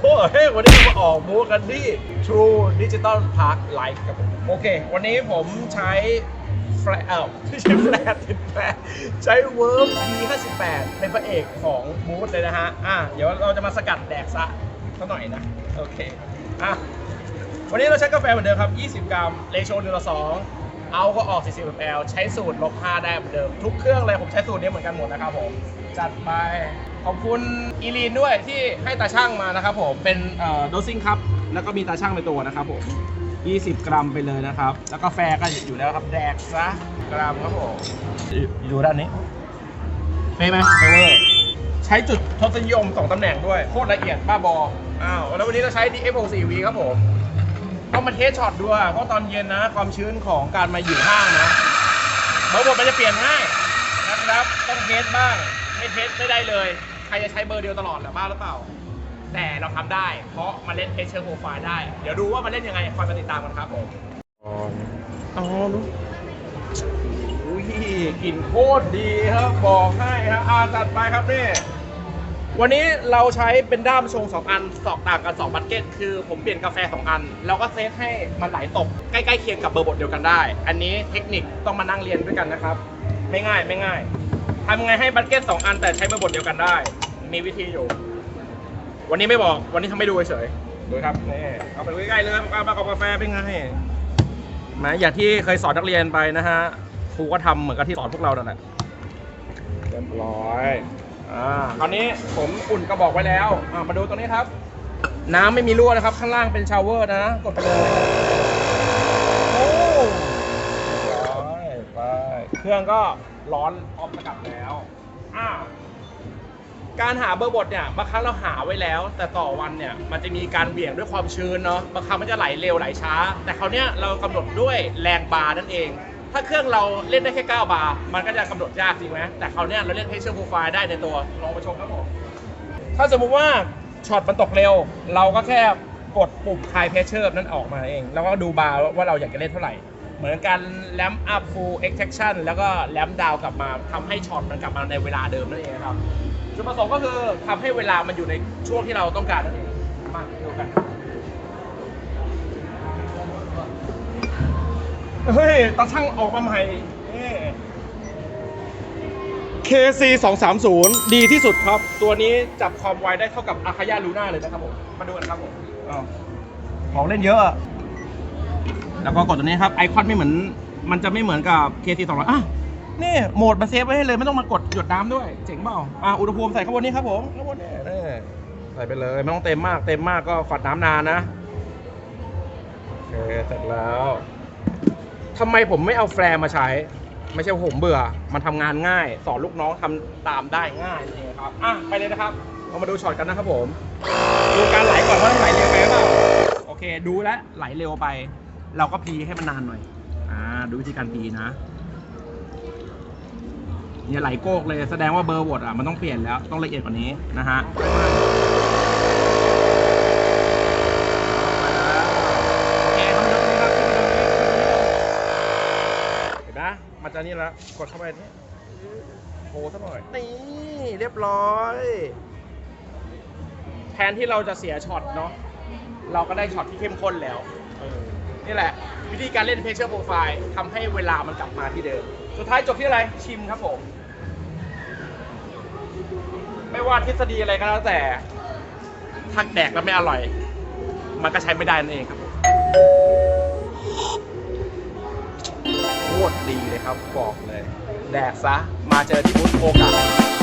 โหเฮ้ยวันนี้เรามาออกมูกันที่ True Digital Park Life ครับผมโอเค วันนี้ผมใช้แฟลเอ้าไม่ใช่แฟลชติดแฟลชใช้เวิร์ม V58 เป็นพระเอกของบูธเลยนะฮะ อะ เดี๋ยวเราจะมาสกัดแดกซะสักหน่อยนะ โอเค อะ วันนี้เราใช้กาแฟเหมือนเดิมครับ 20 กรัมเลโช1ต่อ2เอาก็ออก 40 ml ใช้สูตรลบ5ได้เหมือนเดิม ทุกเครื่องเลยผมใช้สูตรนี้เหมือนกันหมดนะครับผม จัดไป ขอบคุณอีลีนด้วยที่ให้ตาช่างมานะครับผมเป็นเอ่อโดซิ่งครับแล้วก็มีตาช่างในตัวนะครับผม20 กรัมไปเลยนะครับ แล้วกาแฟก็อยู่แล้วครับแดกซะกรัมครับผมดูด้านนี้เฟ้ไหมเฟเวอร์ใช้จุดทศนิยมสองตำแหน่งด้วย โคตรละเอียดบ้าบออ้าวแล้ววันนี้เราใช้ DF64V ครับผมต้องมาเทสช็อตดูอะเพราะตอนเย็นนะ ความชื้นของการมาอยู่ห้างนะเบอร์บทมันจะเปลี่ยนง่ายนะครับ ต้องเทสบ้าง ไม่เทสไม่ได้เลย ใครจะใช้เบอร์เดียวตลอดเหรอบ้าหรือเปล่า แต่เราทำได้ เพราะมาเล่นเพชเชอร์โปรไฟล์ได้ เดี๋ยวดูว่ามันเล่นยังไง คอยมาติดตามกันครับผม อ๋อรู้อุ้ยกลิ่นโคตรดีครับ บอกให้ครับอาจัดไปครับนี่ วันนี้เราใช้เป็นด้ามชง 2 อัน สอกต่างกัน2บัตเก็ต คือผมเปลี่ยนกาแฟ 2 อัน แล้วก็เซตให้มันไหลตก ใกล้ๆเคียงกับเบอร์บทเดียวกันได้ อันนี้เทคนิคต้องมานั่งเรียนด้วยกันนะครับ ไม่ง่ายไม่ง่าย ทำยังไงให้บัตเก็ต2อันแต่ใช้เบอร์บทเดียวกันได้ มีวิธีอยู่ วันนี้ไม่บอก วันนี้ทำให้ดูเฉยๆดูครับนี่เอาไปใกล้ๆเลยเอามากับกาแฟเป็นไงแหมอย่างที่เคยสอนนักเรียนไปนะฮะ ครูก็ทำเหมือนกับที่สอนพวกเรานั่นแหละเรียบร้อยอ่าคราวนี้ผมอุ่นกระบอกไว้แล้ว อ่ามาดูตรงนี้ครับ น้ำไม่มีรั่วนะครับ ข้างล่างเป็นชาวเวอร์นะ กดไปเลย โอ้เรียบร้อยไป เครื่องก็ร้อนพร้อมสกัดแล้วอ่าการหาเบอร์บทเนี่ยบางครั้งเราหาไว้แล้ว แต่ต่อวันเนี่ยมันจะมีการเบี่ยงด้วยความชื้นเนาะบางครั้งมันจะไหลเร็วไหลช้า แต่คราวเนี้ยเรากำหนดด้วยแรงบาร์นั่นเอง ถ้าเครื่องเราเล่นได้แค่ 9 บาร์มันก็จะกำหนดยากจริงไหมแต่คราวเนี้ยเราเล่นเพชเชอร์โปรไฟล์ได้ในตัวลองมาชมครับผมถ้าสมมุติว่าช็อตมันตกเร็ว เราก็แค่กดปุ่มคลายเพชเชอร์นั่นออกมาเอง แล้วก็ดูบาร์ว่าเราอยากจะเล่นเท่าไหร่ เหมือนการแลมอัพฟูลเอ็กเซชันแล้วก็แลมดาวกลับมาทำให้ช็อตมันกลับมาในเวลาเดิมนั่นเองครับจุดประสงค์ก็คือทำให้เวลามันอยู่ในช่วงที่เราต้องการนั่นเองมาดูกันเฮ้ยตาช่างออกมาใหม่ KC 230ดีที่สุดครับ ตัวนี้จับความไวได้เท่ากับอาคายาลูน่าเลยนะครับผม มาดูกันครับผมอ้าวของเล่นเยอะ แล้วก็กดตัวนี้ครับไอคอนไม่เหมือน มันจะไม่เหมือนกับ KC 200อะนี่โหมดมาเซฟไว้ให้เลยไม่ต้องมากดหยดน้ำด้วย เจ๋งเปล่าอะอุณหภูมิใส่ข้างบนนี้ครับผมข้างบนนี่นี่ใส่ไปเลยไม่ต้องเต็มมากเต็มมากก็ฝัดน้ำนานนะโอเคเสร็จแล้วทำไมผมไม่เอาแฟร์มาใช้ ไม่ใช่ผมเบื่อ มันทำงานง่าย สอนลูกน้องทำตามได้ง่ายนี่ครับอะไปเลยนะครับเรามาดูช็อตกันนะครับผม ดูการไหลก่อนว่าไหลเร็วไปหรือเปล่าโอเคดูแล้วไหลเร็วไป เราก็พีให้มันนานหน่อย อ่า ดูวิธีการพีนะ เนี่ยไหลโกกเลยแสดงว่าเบอร์บทอะมันต้องเปลี่ยนแล้วต้องละเอียดกว่านี้นะฮะเคต้องยกนี้ครับเห็นนะมันจะนี่แล้วกดเข้าไปนี่โชว์สักหน่อยนี่เรียบร้อยแทนที่เราจะเสียช็อตเนาะเราก็ได้ช็อตที่เข้มข้นแล้ว เออ นี่แหละ วิธีการเล่นเพชเชอร์โปรไฟล์ทำให้เวลามันกลับมาที่เดิม สุดท้ายจบที่อะไรชิมครับผม ไม่ว่าทฤษฎีอะไรก็แล้วแต่ถ้าแดกแล้วไม่อร่อย มันก็ใช้ไม่ได้นั่นเองครับผมโคตรดีเลยครับบอกเลย แดกซะ มาเจอที่บูธโอกาส